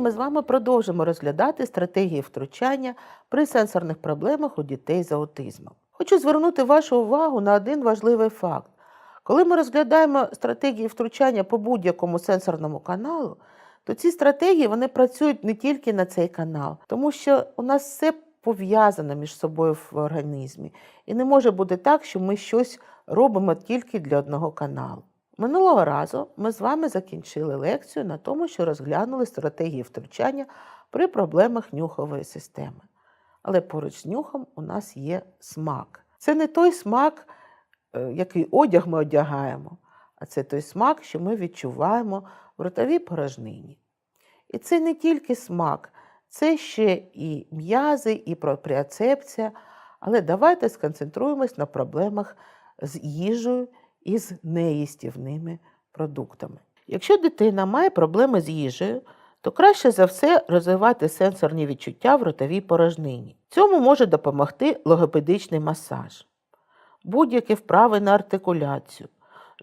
Сьогодні ми з вами продовжимо розглядати стратегії втручання при сенсорних проблемах у дітей з аутизмом. Хочу звернути вашу увагу на один важливий факт. Коли ми розглядаємо стратегії втручання по будь-якому сенсорному каналу, то ці стратегії вони працюють не тільки на цей канал, тому що у нас все пов'язано між собою в організмі. І не може бути так, що ми щось робимо тільки для одного каналу. Минулого разу ми з вами закінчили лекцію на тому, що розглянули стратегії втручання при проблемах нюхової системи. Але поруч з нюхом у нас є смак. Це не той смак, е, який одяг ми одягаємо, а це той смак, що ми відчуваємо в ротовій порожнині. І це не тільки смак, це ще і м'язи, і пропріоцепція. Але давайте сконцентруємось на проблемах з їжею і з неїстівними продуктами. Якщо дитина має проблеми з їжею, то краще за все розвивати сенсорні відчуття в ротовій порожнині. Цьому може допомогти логопедичний масаж, будь-які вправи на артикуляцію,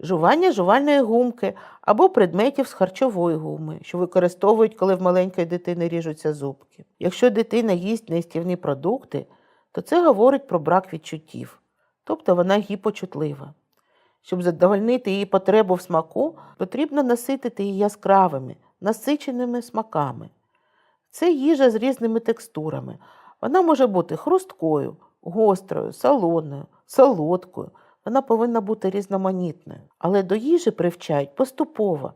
жування жувальної гумки або предметів з харчової гуми, що використовують, коли в маленької дитини ріжуться зубки. Якщо дитина їсть неїстівні продукти, то це говорить про брак відчуттів, тобто вона гіпочутлива. Щоб задовольнити її потребу в смаку, потрібно наситити її яскравими, насиченими смаками. Це їжа з різними текстурами. Вона може бути хрусткою, гострою, солоною, солодкою. Вона повинна бути різноманітною. Але до їжі привчають поступово,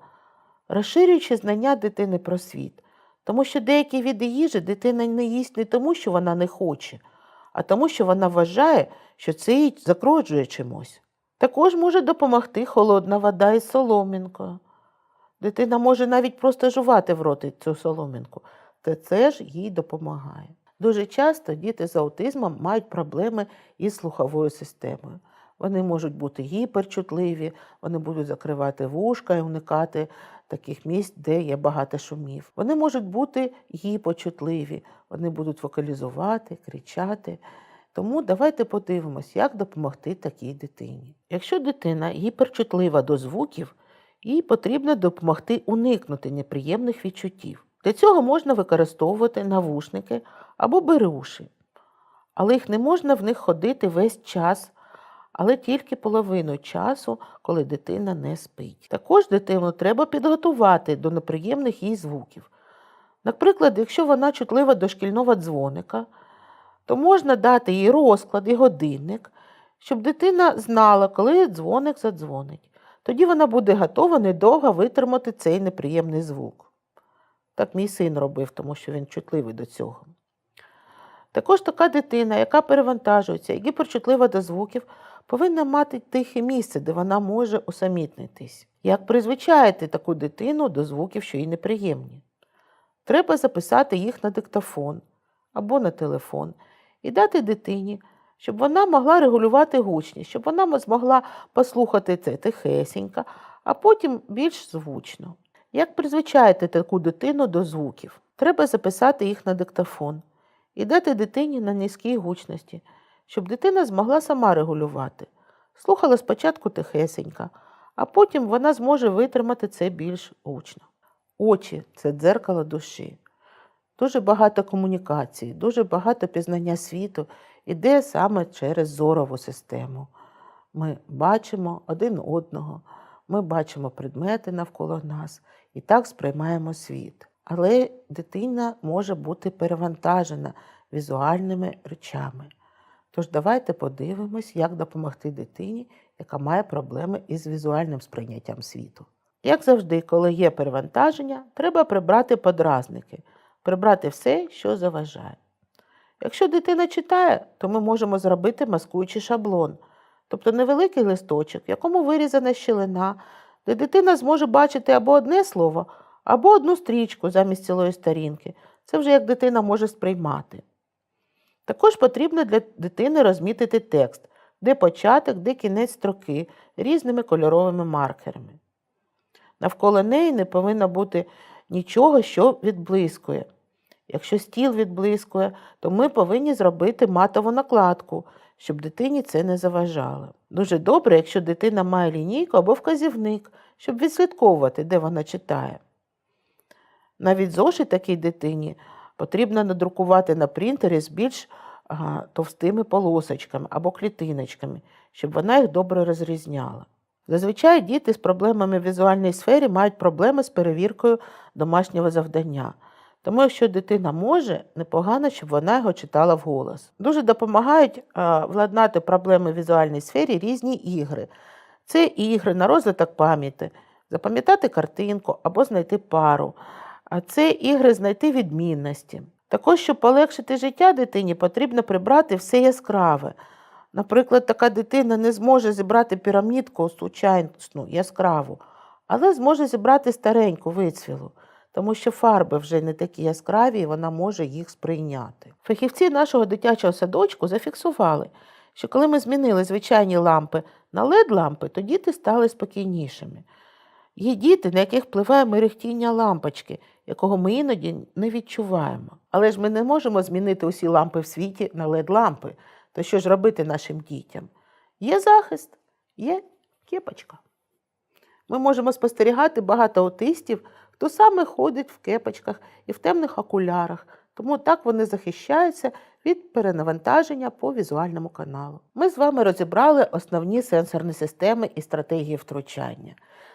розширюючи знання дитини про світ. Тому що деякі види їжі дитина не їсть не тому, що вона не хоче, а тому, що вона вважає, що це їй загрожує чимось. Також може допомогти холодна вода із соломінкою. Дитина може навіть просто жувати в роти цю соломінку, та це ж їй допомагає. Дуже часто діти з аутизмом мають проблеми із слуховою системою. Вони можуть бути гіперчутливі, вони будуть закривати вушка і уникати таких місць, де є багато шумів. Вони можуть бути гіпочутливі, вони будуть вокалізувати, кричати. Тому давайте подивимось, як допомогти такій дитині. Якщо дитина гіперчутлива до звуків, їй потрібно допомогти уникнути неприємних відчуттів. Для цього можна використовувати навушники або беруші, але їх не можна в них ходити весь час, але тільки половину часу, коли дитина не спить. Також дитину треба підготувати до неприємних їй звуків. Наприклад, якщо вона чутлива до шкільного дзвоника, то можна дати їй розклад і годинник, щоб дитина знала, коли дзвоник задзвонить. Тоді вона буде готова недовго витримати цей неприємний звук. Так мій син робив, тому що він чутливий до цього. Також така дитина, яка перевантажується і гіперчутлива до звуків, повинна мати тихе місце, де вона може усамітнитись. Як призвичаєте таку дитину до звуків, що їй неприємні? Треба записати їх на диктофон або на телефон і дати дитині, щоб вона могла регулювати гучність, щоб вона змогла послухати це тихесенько, а потім більш звучно. Як призвичаєте таку дитину до звуків? Треба записати їх на диктофон і дати дитині на низькій гучності, щоб дитина змогла сама регулювати. Слухала спочатку тихесенько, а потім вона зможе витримати це більш гучно. Очі це дзеркало душі. Дуже багато комунікацій, дуже багато пізнання світу іде саме через зорову систему. Ми бачимо один одного, ми бачимо предмети навколо нас і так сприймаємо світ. Але дитина може бути перевантажена візуальними речами. Тож давайте подивимось, як допомогти дитині, яка має проблеми із візуальним сприйняттям світу. Як завжди, коли є перевантаження, треба прибрати подразники, прибрати все, що заважає. Якщо дитина читає, то ми можемо зробити маскуючий шаблон, тобто невеликий листочок, в якому вирізана щілина, де дитина зможе бачити або одне слово, або одну стрічку замість цілої сторінки. Це вже як дитина може сприймати. Також потрібно для дитини розмітити текст, де початок, де кінець строки різними кольоровими маркерами. Навколо неї не повинно бути нічого, що відблискує. Якщо стіл відблискує, то ми повинні зробити матову накладку, щоб дитині це не заважало. Дуже добре, якщо дитина має лінійку або вказівник, щоб відслідковувати, де вона читає. Навіть зошит такій дитині потрібно надрукувати на принтері з більш товстими полосочками або клітиночками, щоб вона їх добре розрізняла. Зазвичай діти з проблемами в візуальній сфері мають проблеми з перевіркою домашнього завдання. Тому, якщо дитина може, непогано, щоб вона його читала вголос. Дуже допомагають а, владнати проблеми в візуальній сфері різні ігри. Це ігри на розвиток пам'яті, запам'ятати картинку або знайти пару. А це ігри знайти відмінності. Також, щоб полегшити життя дитині, потрібно прибрати все яскраве. Наприклад, така дитина не зможе зібрати пірамідку сучасну, яскраву, але зможе зібрати стареньку вицвілу, тому що фарби вже не такі яскраві, і вона може їх сприйняти. Фахівці нашого дитячого садочку зафіксували, що коли ми змінили звичайні лампи на LED-лампи, то діти стали спокійнішими. Є діти, на яких впливає мерехтіння лампочки, якого ми іноді не відчуваємо. Але ж ми не можемо змінити усі лампи в світі на LED-лампи. То що ж робити нашим дітям? Є захист, є кепочка. Ми можемо спостерігати багато аутистів, хто саме ходить в кепочках і в темних окулярах, тому так вони захищаються від перенавантаження по візуальному каналу. Ми з вами розібрали основні сенсорні системи і стратегії втручання.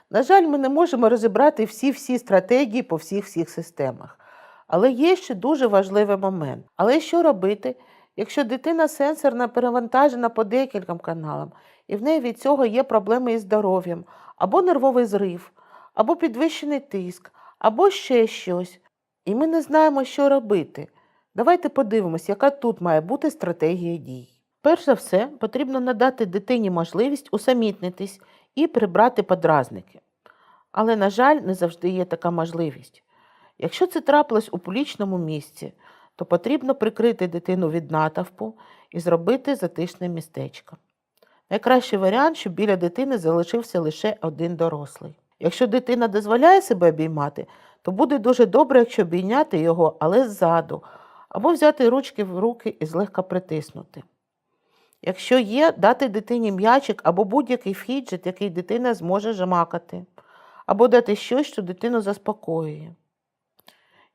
На жаль, ми не можемо розібрати всі-всі стратегії по всіх-всіх системах. Але є ще дуже важливий момент. Але що робити, якщо дитина сенсорна перевантажена по декільком каналам, і в неї від цього є проблеми із здоров'ям, або нервовий зрив, або підвищений тиск, або ще щось, і ми не знаємо, що робити. Давайте подивимось, яка тут має бути стратегія дій. Перш за все, потрібно надати дитині можливість усамітнитись і прибрати подразники. Але, на жаль, не завжди є така можливість. Якщо це трапилось у публічному місці, то потрібно прикрити дитину від натовпу і зробити затишне містечко. Найкращий варіант, щоб біля дитини залишився лише один дорослий. Якщо дитина дозволяє себе обіймати, то буде дуже добре, якщо обійняти його, але ззаду, або взяти ручки в руки і злегка притиснути. Якщо є, дати дитині м'ячик або будь-який фіджет, який дитина зможе жмакати, або дати щось, що дитину заспокоює.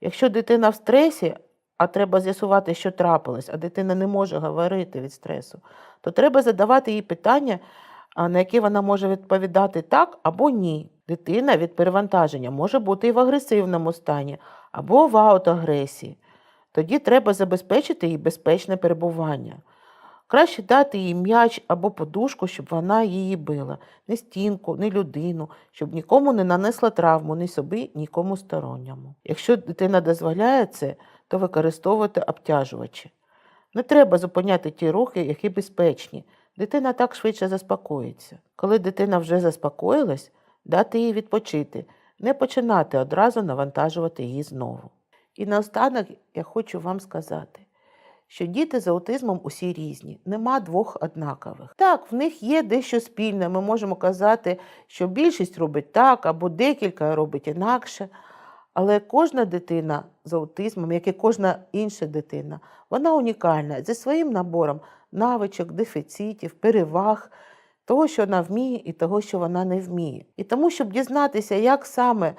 Якщо дитина в стресі, а треба з'ясувати, що трапилось, а дитина не може говорити від стресу, то треба задавати їй питання, на які вона може відповідати так або ні. Дитина від перевантаження може бути і в агресивному стані, або в аутоагресії. Тоді треба забезпечити їй безпечне перебування. Краще дати їй м'яч або подушку, щоб вона її била, не стінку, не людину, щоб нікому не нанесла травму, ні собі, нікому сторонньому. Якщо дитина дозволяє це, то використовувати обтяжувачі. Не треба зупиняти ті рухи, які безпечні. Дитина так швидше заспокоїться. Коли дитина вже заспокоїлась, дати їй відпочити, не починати одразу навантажувати її знову. І наостанок я хочу вам сказати, що діти з аутизмом усі різні, нема двох однакових. Так, в них є дещо спільне. Ми можемо казати, що більшість робить так, або декілька робить інакше. Але кожна дитина з аутизмом, як і кожна інша дитина, вона унікальна зі своїм набором навичок, дефіцитів, переваг, того, що вона вміє, і того, що вона не вміє. І тому, щоб дізнатися, як саме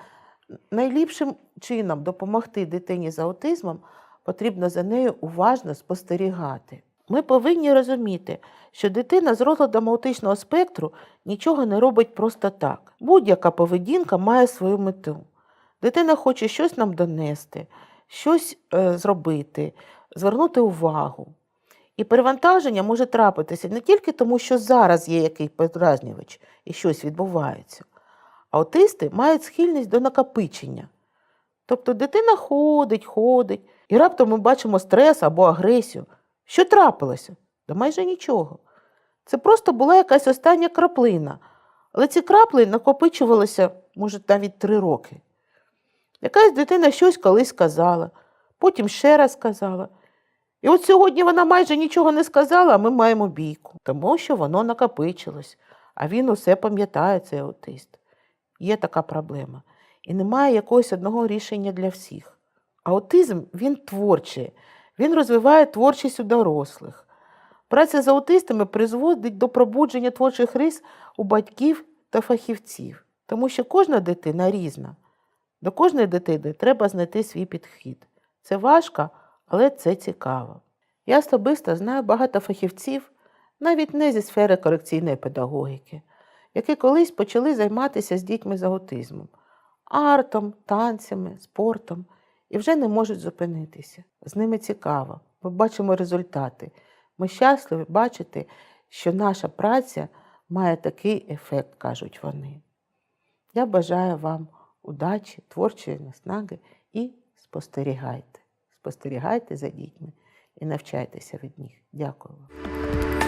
найліпшим чином допомогти дитині з аутизмом, потрібно за нею уважно спостерігати. Ми повинні розуміти, що дитина з розладом аутичного спектру нічого не робить просто так. Будь-яка поведінка має свою мету. Дитина хоче щось нам донести, щось е, зробити, звернути увагу. І перевантаження може трапитися не тільки тому, що зараз є якийсь подразнювач і щось відбувається. Аутисти мають схильність до накопичення. Тобто дитина ходить, ходить, і раптом ми бачимо стрес або агресію. Що трапилося? Да майже нічого. Це просто була якась остання краплина. Але ці краплі накопичувалися, може, навіть три роки. Якась дитина щось колись сказала, потім ще раз сказала. І от сьогодні вона майже нічого не сказала, а ми маємо бійку, тому що воно накопичилось, а він усе пам'ятає, цей аутист. Є така проблема. І немає якогось одного рішення для всіх. Аутизм він творчий, він розвиває творчість у дорослих. Праця з аутистами призводить до пробудження творчих рис у батьків та фахівців, тому що кожна дитина різна. До кожної дитини треба знайти свій підхід. Це важко, але це цікаво. Я особисто знаю багато фахівців, навіть не зі сфери корекційної педагогіки, які колись почали займатися з дітьми з аутизмом, артом, танцями, спортом і вже не можуть зупинитися. З ними цікаво. Ми бачимо результати. Ми щасливі бачити, що наша праця має такий ефект, кажуть вони. Я бажаю вам удачі, творчої наснаги і спостерігайте. Спостерігайте за дітьми і навчайтеся від них. Дякую вам.